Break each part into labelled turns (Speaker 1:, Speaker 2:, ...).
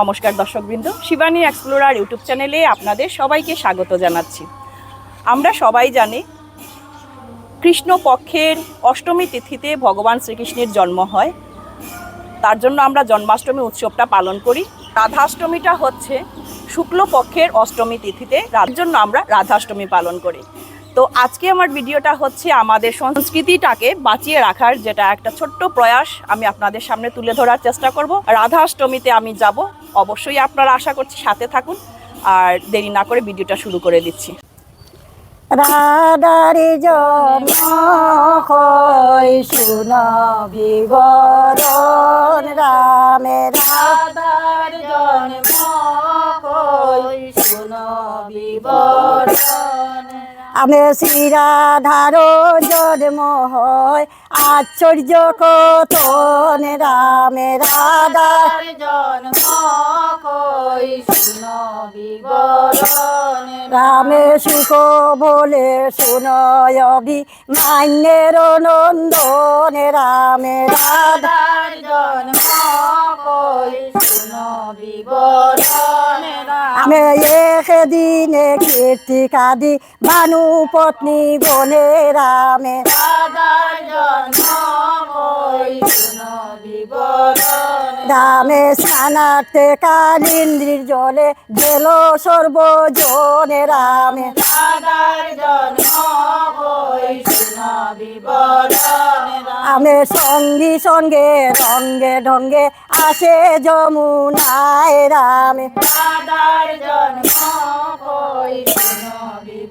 Speaker 1: নমস্কার দর্শকবৃন্দ, Shivani explorer YouTube চ্যানেলে আপনাদের সবাইকে স্বাগত জানাচ্ছি। আমরা সবাই জানি কৃষ্ণপক্ষের অষ্টমী তিথিতে ভগবান শ্রীকৃষ্ণের জন্ম হয়। তার জন্য আমরা জন্মাষ্টমী উৎসবটা পালন করি। রাধাষ্টমীটা হচ্ছে শুক্লপক্ষের অষ্টমী তিথিতে, তার জন্য আমরা রাধাষ্টমী পালন করি। তো আজকে আমার ভিডিওটা হচ্ছে আমাদের সংস্কৃতিটাকে বাঁচিয়ে রাখার যেটা একটা ছোট্ট প্রয়াস আমি আপনাদের সামনে তুলে ধরার চেষ্টা করব। রাধা অষ্টমীতে আমি যাব অবশ্যই আপনারা আশা করছি সাথে থাকুন। আর দেরি না করে ভিডিওটা শুরু করে দিচ্ছি।
Speaker 2: রাধারি হয় শুন বিবরণ রামে রাধার জন্ম শুন বিবরণ আমি শ্রীরাধার জন্ম হয় আশ্চর্য কতন রামে রাধার জন্ম রামে সুখ বলে শুনয়বি মান্যের নন্দন, রামে রাধার জন্ম আমি একদিনে কীর্তিকাদি ভানু পত্নী বনে রামে। রামে স্নানার্থে কালিন্দ্রির জলে গেল সর্বজনে রামে। আমি সঙ্গী সঙ্গে রঙ্গে ঢঙ্গে যমুনায় রামে। দাদার জন্ম কই বিবরণ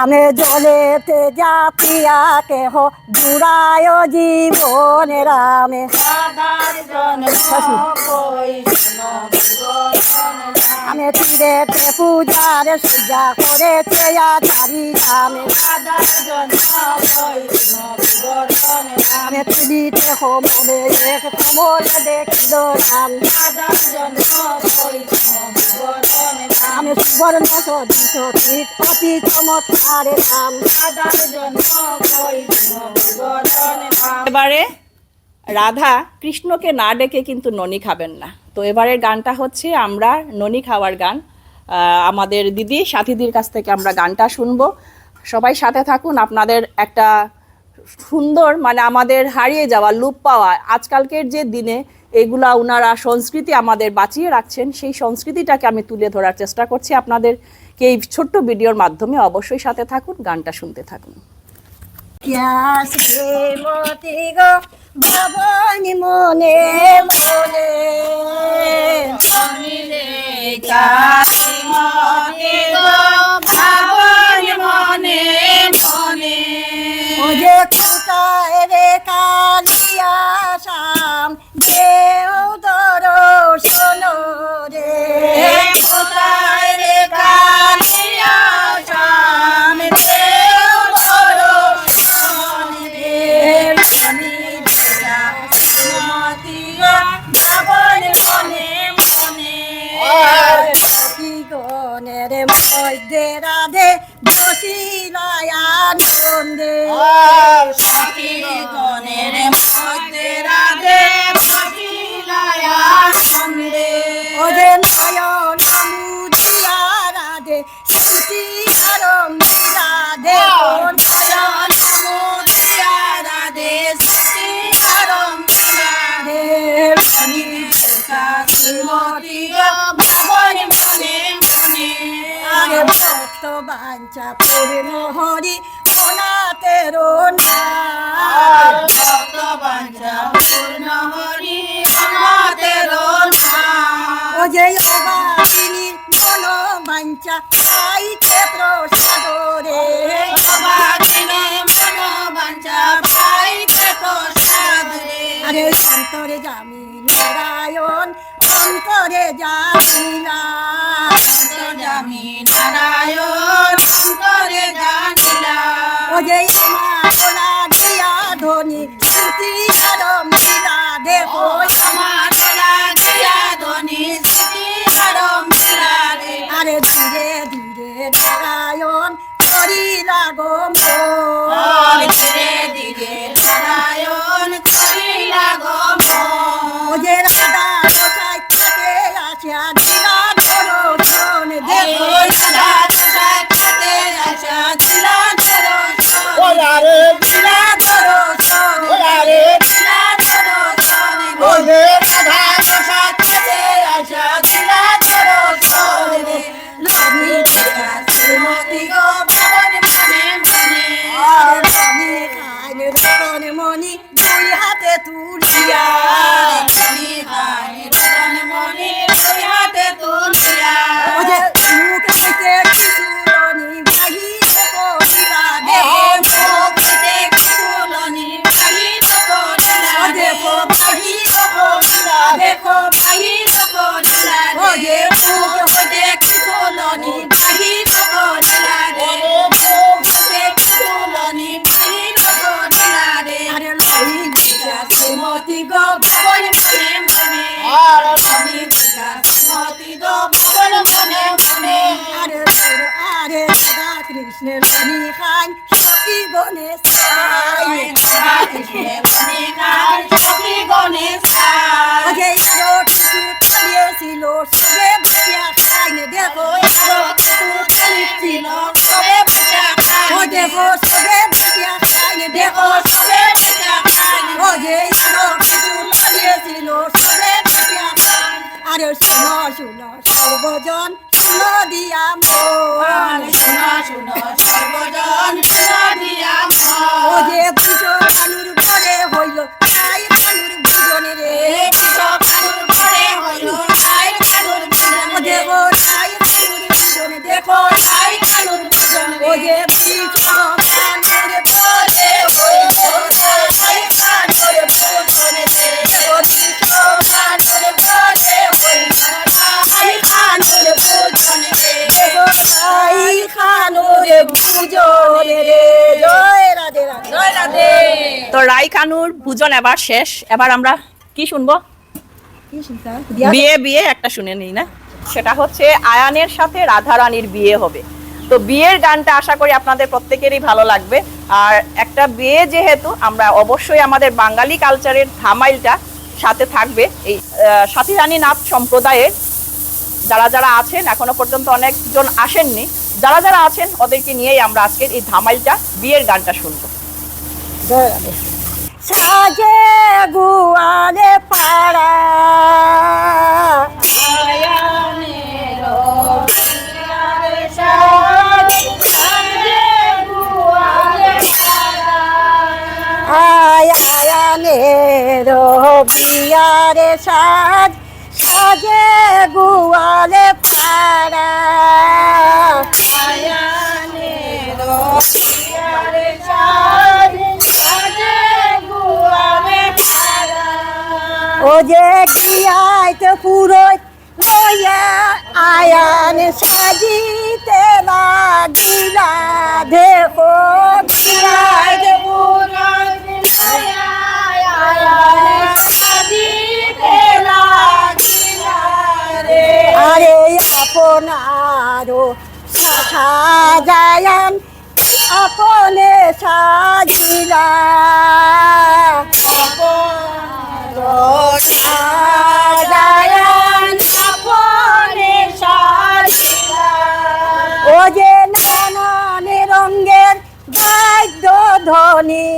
Speaker 2: আমি জলেতে জাপিয়া কেহ জুড়ায় জীবন রামে। আমি তীরেতে পূজার সজ্জা করেছে আচারি রামে আমি তুলিতে হোমরে এক কোমল দেখিল রাম। অতি চমৎকার রাম
Speaker 1: এবারে রাধা কৃষ্ণকে না ডেকে কিন্তু ননি খাবেন না। তো এবারের গানটা হচ্ছে আমরা ননি খাওয়ার গান। আমাদের দিদি সাথীদির কাছ থেকে আমরা গানটা শুনব। সবাই সাথে থাকুন, আপনাদের একটা সুন্দর মানে আমাদের হারিয়ে যাওয়া লুপ পাওয়া আজকালকের যে দিনে এগুলা ওনারা সংস্কৃতি আমাদের বাঁচিয়ে রাখছেন সেই সংস্কৃতিটাকে আমি তুলে ধরার চেষ্টা করছি আপনাদেরকে এই ছোট্ট ভিডিওর মাধ্যমে। অবশ্যই সাথে থাকুন গানটা শুনতে থাকুন।
Speaker 2: ক্যাস মতি গো ভবানী মনে মনে। ও যে কোথায় রে কালিয়া শাম দেও দর্শন রে। কোথায় রে কালিয়া শাম দেও দর্শন রে। মনি দেয়া শ্রীমতী ভাবন মনে মনে। সতী গণের মধ্যে রাধে বসিলায় আনন্দে সতী গণের মধ্যে রাধে বসিলায় আনন্দে ওরে নয়ন মুদিয়া রাধে সুতি আরম রাধে। ও নয়ন মুদিয়া রাধে সুতি আরম রাধে। শ্রীমতী বাঞ্চা পূর্ণ হরি ওনাতেরো না ভক্ত বাঞ্চা পূর্ণ হরি ওনাতেরো না ও যে অবাদিনী মন বাঞ্চা পাইতে প্রসাদরে। অবাদিনী মন বাঞ্চা পাইতে প্রসাদরে। আরে অন্তরে জামি নারায়ণ অন্তরে জামিলা অন্তর জামি নারায়ণ অন্তরে জানিলা ও যে আমার ওলা ধনি শ্রুতি আরম দিলা দেখো আমার ওলা দিয়া ধনি শ্রুতি আরম দিলা রে আরে ধীরে ধীরে নারায়ণ করিলা গো Yeah. কৃষ্ণের মনি খান সখী রাধা কৃষ্ণের মনি খান সখী আগে আরও সবে বাঁচিয়া খাইনে দেখো আরও সবে বাঁচিয়া ও দেখো সবে বাঁচিয়া খাইনে দেখো সবে বাঁচিয়া খাইনে ও যে আরও সবে বাঁচিয়া খাই আরে শুনো শুনো সর্বজন শুনো দিয়া মন শুনো শুনো সর্বজন শুনো দিয়া মন ও যে বুঝো কানুর ঘরে হইল তাই কানুর বুঝনে রে। বুঝো কানুর ঘরে হইল তাই কানুর ও দেব তাই কানুর বুঝনে দেখো তাই কানুর বুঝনে ও যে বুঝো কানুর কানুর
Speaker 1: ভুজন এবার শেষ। এবার আমরা কি শুনব? বিয়ে বিয়ে একটা শুনে নিই না। সেটা হচ্ছে আয়ানের সাথে রাধা রানীর বিয়ে হবে। তো বিয়ের গানটা আশা করি আপনাদের প্রত্যেকেরই ভালো লাগবে। আর একটা বিয়ে যেহেতু আমরা অবশ্যই আমাদের বাঙালি কালচারের ধামাইলটা সাথে থাকবে। এই সাথী রানী নাথ সম্প্রদায়ের যারা যারা আছেন এখনও পর্যন্ত অনেকজন আসেননি যারা যারা আছেন ওদেরকে নিয়েই আমরা আজকের এই ধামাইলটা বিয়ের গানটা শুনব।
Speaker 2: সাজে গুয়ালে পাড়া। আয় আয়ানের বিয়ারে সাজ সাজে গুয়ালে আপনারও সাজায়ান আপনে সাজিলা। সাজায়ান আপনে সাজিলা। ও যে নানান রঙের বাদ্য ধ্বনি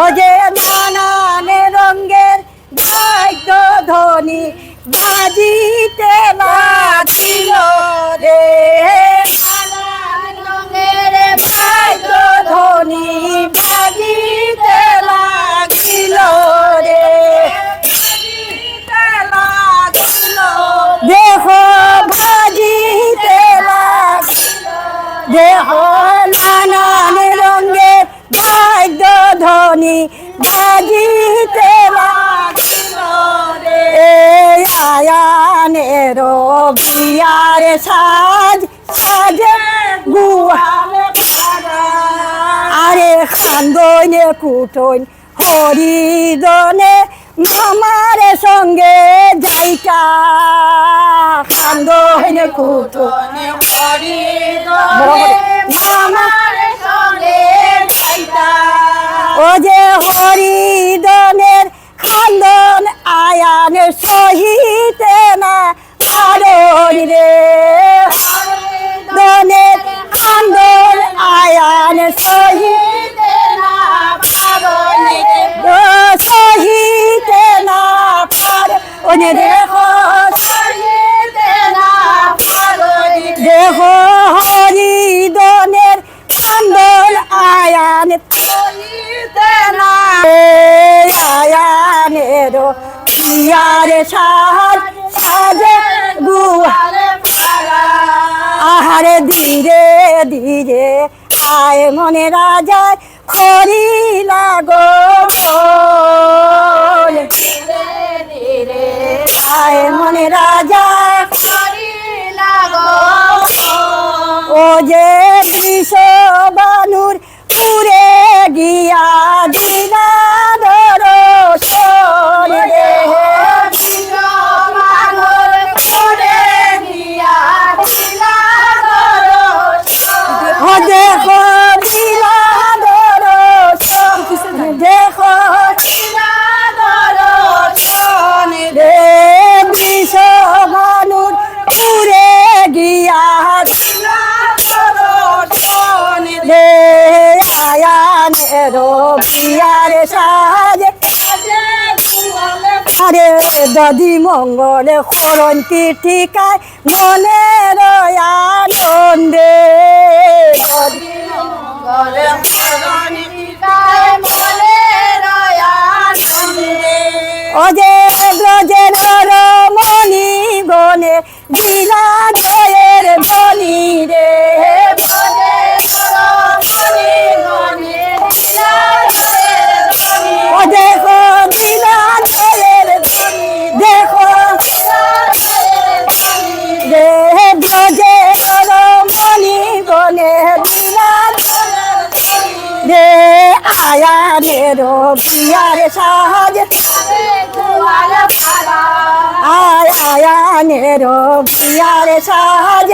Speaker 2: ও যে বাজিতে লাগিল রে। ধ্বনি বাজিতে লাগিল রে। দেহ ভাজিতে লাগিল দেহ নানান রঙের বাদ্য ধ্বনি বাজিতে লাগিল রে। আয়ানের বিয়ার সাজ সাজে গুয়ালে আরে খান্দনে কুটন হরিদনে মামার সঙ্গে যাইটা খান্দনে কুটনে হরিদনে মামার সঙ্গে যাইটা ও যে হরিদনের খান্দন আয়ান সহিতে না পারন রে। দনের আন্দোল আয়ান সহিতে না রে। সহিতে না পারন দেখো সহিতে না মনে রাজার খরি লাগো মন। আয় মনে রাজা ও যে বিয়ার সাজে। আরে দাদি মঙ্গলে খরন্তি ঠিকায় মনে আনন্দে দাদি অজে ব্রজের রমণি গনে দিলা জয়ের বনি রে। দেখো দিলা জয়ের বনি দেখো। রে ব্রজের রমণি গনে দিলা রে আয়ানের বিয়ার সাজ। আয় আয়ানের বিয়ার সাজ।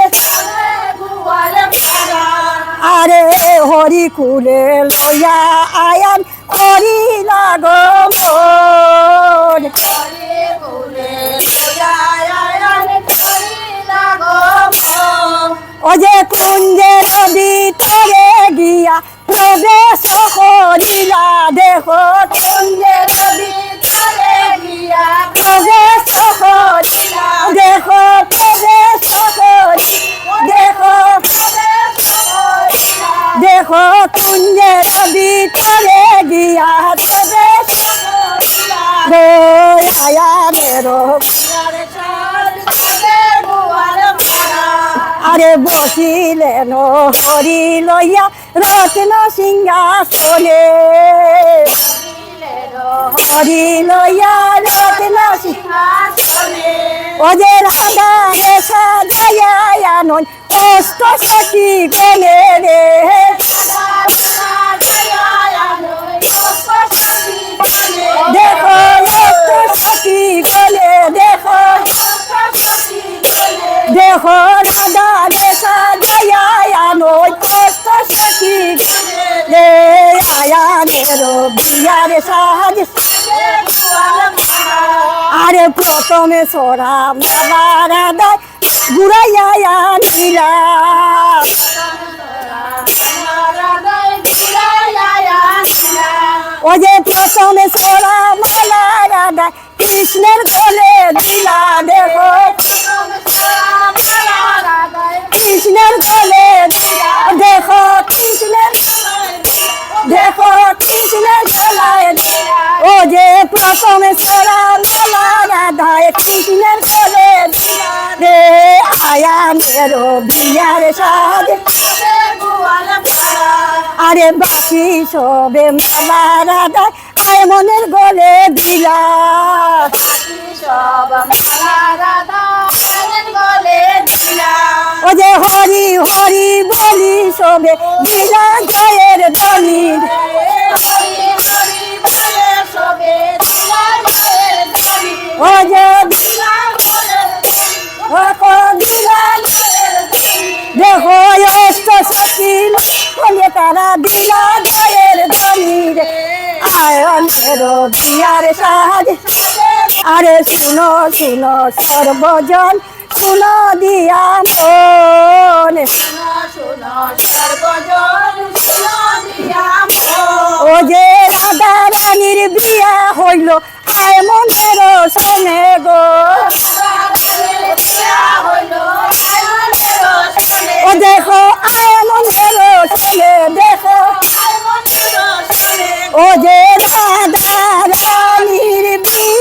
Speaker 2: আরে হরি কুলে লয়া আয়ান। হরি লাগো মন ও যে কুঞ্জের ভিতরে বসিলেন হরি লইয়া রত্ন সিংহাসনে। হরি লইয়া রত্ন সিংহাসনে ও যে রাধা রে সাজায়া গলে রে। দেখো, কষ্ট সখী গলে দেখো। দেখো রাধা রে সাজায়া আনন কষ্ট সখী রে আয়ানের বিয়ার সাজ। আরে প্রথমে সোরা মালা রাধা ঘুরাইয়া নীলা ও যে প্রথমে সোরা মালা রাধা কৃষ্ণের কোলে দিলা দেখো কৃষ্ণের কোলে দেখো, কৃষ্ণের দেখো, কৃষ্ণের কোলায় ও যে প্রথমে সোরা মালা রাধা কৃষ্ণের কোলে রে আয়ানের বিয়ার সাজ। আরে বাকি সবে মালা রাধা আয় মনের গলে দিলা। ও যে হরি হরি বলি সবে দিলা জয়ের দলি ও যে দেখো অষ্ট সকিল বলে তারা দিলা জয়ের দলি আয়নের বিয়ার সাজ আরে শুনো শুনো সর্বজন শুনো দিয়া মন। ও যে রাধা রানীর বিয়া হইল, আয় মনের সনে গো। ও দেখো, আয় মনের সনে দেখো। ও যে রাধা রানীর বিয়া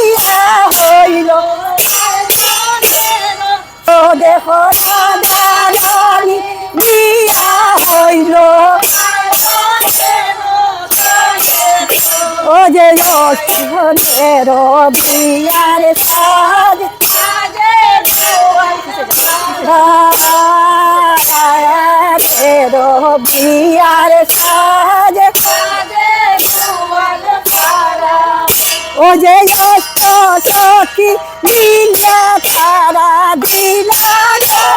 Speaker 2: হইল ও যে অষ্টনের বিয়ার সাজ। বিয়ার সাজ। ও যে অষ্ট সখী দিলা তারা দিলা।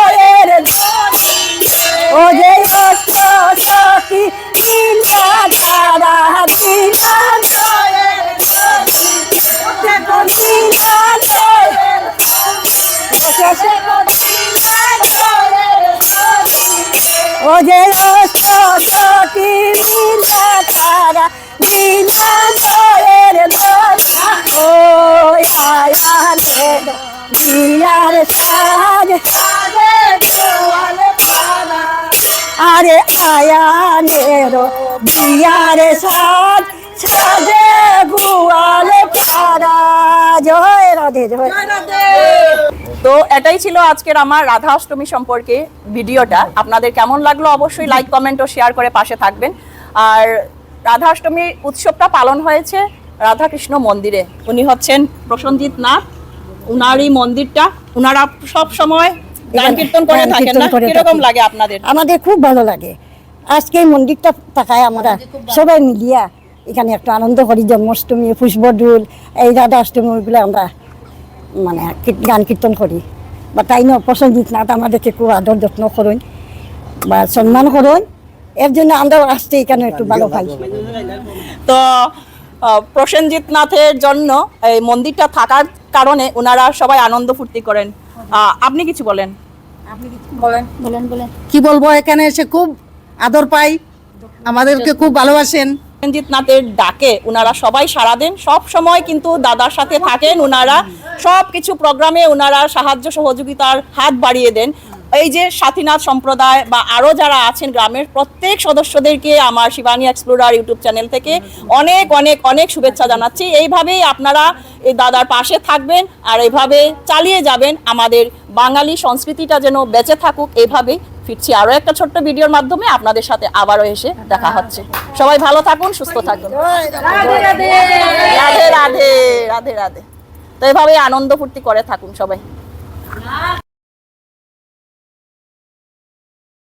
Speaker 2: সখী দিলা তারা দিলা জয়ের দিলা জয়ের ও যে অষ্ট সখী দিলা তারা দিলা আয়ানের বিয়ার সাজ সাজে গুয়ালে পারা জয় রাধে জয়
Speaker 1: তো এটাই ছিল আজকের আমার রাধা অষ্টমী সম্পর্কে ভিডিওটা। আপনাদের কেমন লাগল অবশ্যই লাইক কমেন্ট ও শেয়ার করে পাশে থাকবেন। আর রাধা অষ্টমীর উৎসবটা পালন হয়েছে রাধাকৃষ্ণ মন্দিরে। উনি হচ্ছেন প্রসঞ্জিৎ নাথ। উনার এই মন্দিরটা। উনারা সব সময় গান কীর্তন করে থাকেন না?
Speaker 2: করে
Speaker 1: কীরকম। লাগে আপনাদের?
Speaker 2: আমাদের খুব ভালো লাগে। আজকে এই মন্দিরটা তাকায় আমরা সবাই মিলিয়া এখানে একটু আনন্দ করি জন্মাষ্টমী পুষ্পদুল এই রাধা অষ্টমী ওইগুলো আমরা মানে গান কীর্তন করি। বা তাই ন প্রসঞ্জিৎ নাথ আমাদেরকে খুব আদর যত্ন করুন বা সম্মান করুন। এর জন্য আমরা আসতে এখানে একটু ভালো পাই
Speaker 1: তো প্রসেনজিৎ নাথের জন্য এই মন্দিরটা থাকার কারণে ওনারা সবাই আনন্দ ফুর্তি করেন। আপনি কিছু বলেন? আপনি কিছু বলেন? বলেন বলেন।
Speaker 3: কি বলব? এখানে এসে খুব আদর পাই। আমাদেরকে খুব ভালোবাসেন।
Speaker 1: রঞ্জিত নাথের ডাকে ওনারা সবাই সারা দেন। সব সময় কিন্তু দাদার সাথে থাকেন ওনারা সব কিছু প্রোগ্রামে ওনারা সাহায্য সহযোগিতার হাত বাড়িয়ে দেন। এই যে সাথীনাথ সম্প্রদায় বা আরও যারা আছেন গ্রামের প্রত্যেক সদস্যদেরকে আমার শিবানী এক্সপ্লোরার ইউটিউব চ্যানেল থেকে অনেক অনেক অনেক শুভেচ্ছা জানাচ্ছি। এইভাবেই আপনারা এই দাদার পাশে থাকবেন আর এইভাবে চালিয়ে যাবেন আমাদের বাঙালি সংস্কৃতিটা যেন বেঁচে থাকুক। এইভাবেই ফিরছি আরও একটা ছোট্ট ভিডিওর মাধ্যমে আপনাদের সাথে আবারও এসে দেখা হচ্ছে। সবাই ভালো থাকুন সুস্থ থাকুন। রাধে রাধে। রাধে রাধে তো এভাবে আনন্দ ফুর্তি করে থাকুন সবাই।